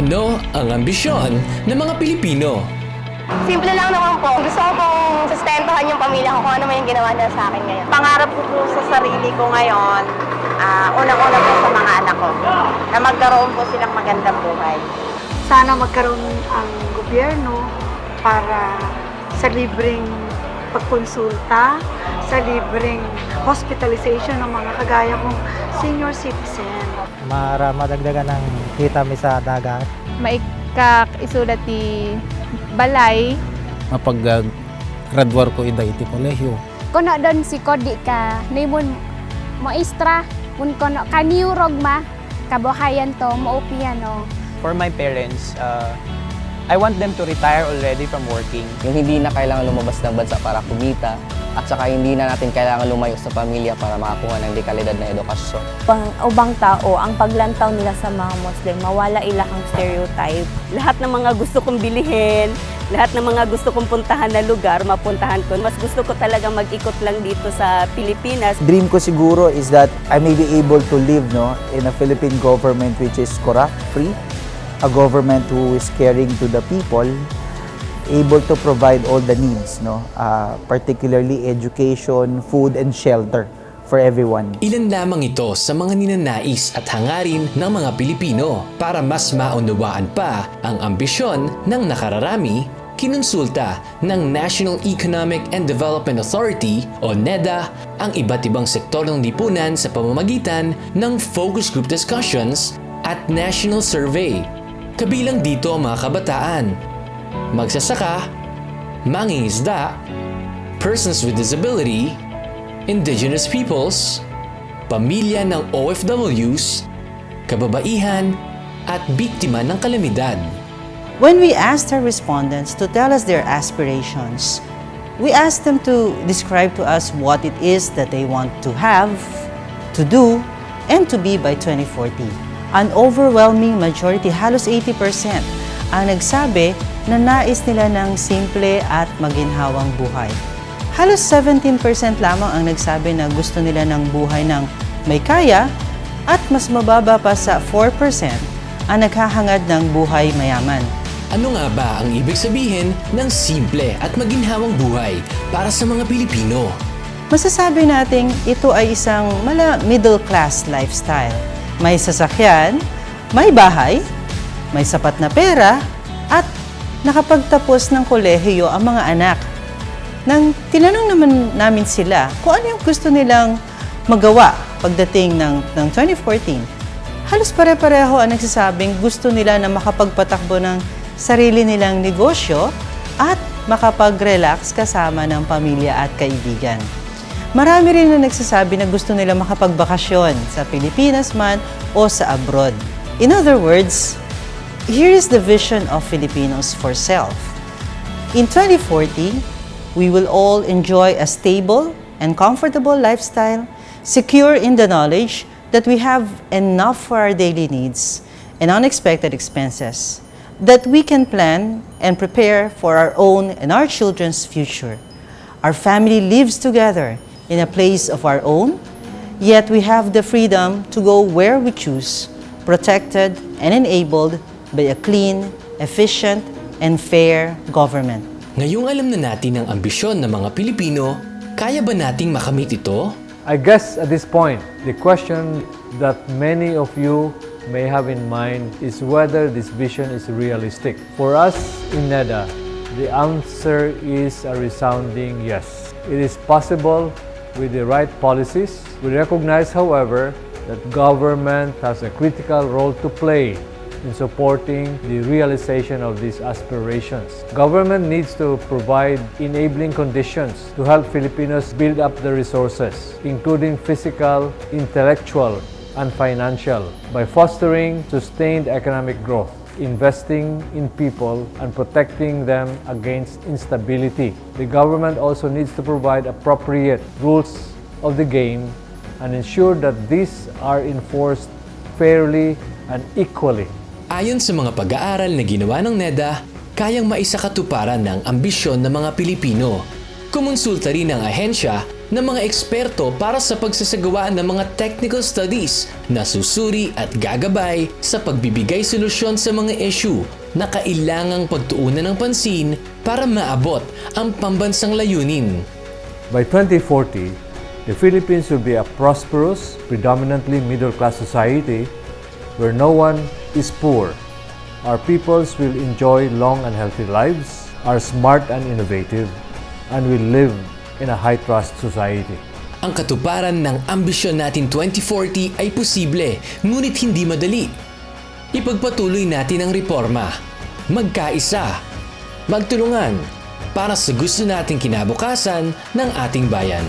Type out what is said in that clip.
Ano ang ambisyon ng mga Pilipino? Simple lang naman po. Gusto ko pong sustentuhan yung pamilya ko kung ano man yung ginawa nila sa akin ngayon. Pangarap ko po sa sarili ko ngayon, ah, unang-una po sa mga anak ko, na magkaroon po silang magandang buhay. sana magkaroon ang gobyerno para sa libreng pagkonsulta, sa libreng hospitalization ng mga kagaya kong senior citizen. Para madagdagan ng kita mi sa dagat. maikak isulat ti balay. mapag graduar ko ida iti kolehiyo. kono don si kodi ka nimun maestra mun kono kaniurog ma kabuhayan to maupian no for my parents, uh, I want them to retire already from working. Yung hindi na kailangan lumabas ng bansa para kumita at saka hindi na natin kailangan lumayo sa pamilya para makakuha ng dekalidad na edukasyon. pang ubang tao ang paglantaw nila sa mga Muslim mawala ilahang stereotype lahat ng mga gusto kong bilihin lahat ng mga gusto kong puntahan na lugar mapuntahan ko mas gusto ko talaga mag-ikot lang dito sa Pilipinas Dream ko siguro is that I may be able to live no in a Philippine government which is corrupt free, a government who is caring to the people, able to provide all the needs no, uh, particularly education, food and shelter for everyone. Ilan lamang ito sa mga ninanais at hangarin ng mga Pilipino para mas maunawaan pa ang ambisyon ng nakararami kinonsulta ng National Economic and Development Authority o NEDA ang iba't ibang sektor ng lipunan sa pamamagitan ng focus group discussions at national survey. Kabilang dito ang mga kabataan, magsasaka, mangingisda, persons with disability, indigenous peoples, pamilya ng OFWs, kababaihan, at biktima ng kalamidad. When we asked our respondents to tell us their aspirations, we asked them to describe to us what it is that they want to have, to do, and to be by 2040. An overwhelming majority, halos 80%, ang nagsabi na nais nila ng simple at maginhawang buhay. Halos 17% lamang ang nagsabi na gusto nila ng buhay ng may kaya at mas mababa pa sa 4% ang naghahangad ng buhay mayaman. Ano nga ba ang ibig sabihin ng simple at maginhawang buhay para sa mga Pilipino? Masasabi nating ito ay isang mala middle class lifestyle. May sasakyan, may bahay, may sapat na pera, at nakapagtapos ng kolehiyo ang mga anak. Nang tinanong naman namin sila kung ano yung gusto nilang magawa pagdating ng, ng 2014, halos pare-pareho ang nagsasabing gusto nila na makapagpatakbo ng sarili nilang negosyo at makapag-relax kasama ng pamilya at kaibigan. Marami rin na nagsasabi na gusto nila makapagbakasyon sa Pilipinas man o sa abroad. In other words, here is the vision of Filipinos for self. In 2040, we will all enjoy a stable and comfortable lifestyle, secure in the knowledge that we have enough for our daily needs and unexpected expenses, that we can plan and prepare for our own and our children's future. Our family lives together in a place of our own, yet we have the freedom to go where we choose, protected and enabled by a clean, efficient, and fair government. Ngayong alam na natin ang ambisyon ng mga Pilipino, kaya ba nating makamit ito? I guess at this point, the question that many of you may have in mind is whether this vision is realistic. For us in NEDA, the answer is a resounding yes. It is possible with the right policies. We recognize, however, that government has a critical role to play in supporting the realization of these aspirations. Government needs to provide enabling conditions to help Filipinos build up the resources, including physical, intellectual, and financial, by fostering sustained economic growth, investing in people, and protecting them against instability. The government also needs to provide appropriate rules of the game and ensure that these are enforced fairly and equally. Ayon sa mga pag-aaral na ginawa ng NEDA, kayang maisakatuparan ng ambisyon ng mga Pilipino. Kumonsulta rin ang ahensya ng mga eksperto para sa pagsasagawa ng mga technical studies na susuri at gagabay sa pagbibigay solusyon sa mga issue na kailangang pagtuunan ng pansin para maabot ang pambansang layunin. By 2040, the Philippines will be a prosperous, predominantly middle-class society where no one is poor. Our peoples will enjoy long and healthy lives, are smart and innovative, and will live in a high-trust society. Ang katuparan ng ambisyon natin 2040 ay posible, ngunit hindi madali. Ipagpatuloy natin ang reforma, magkaisa, magtulungan para sa gusto nating kinabukasan ng ating bayan.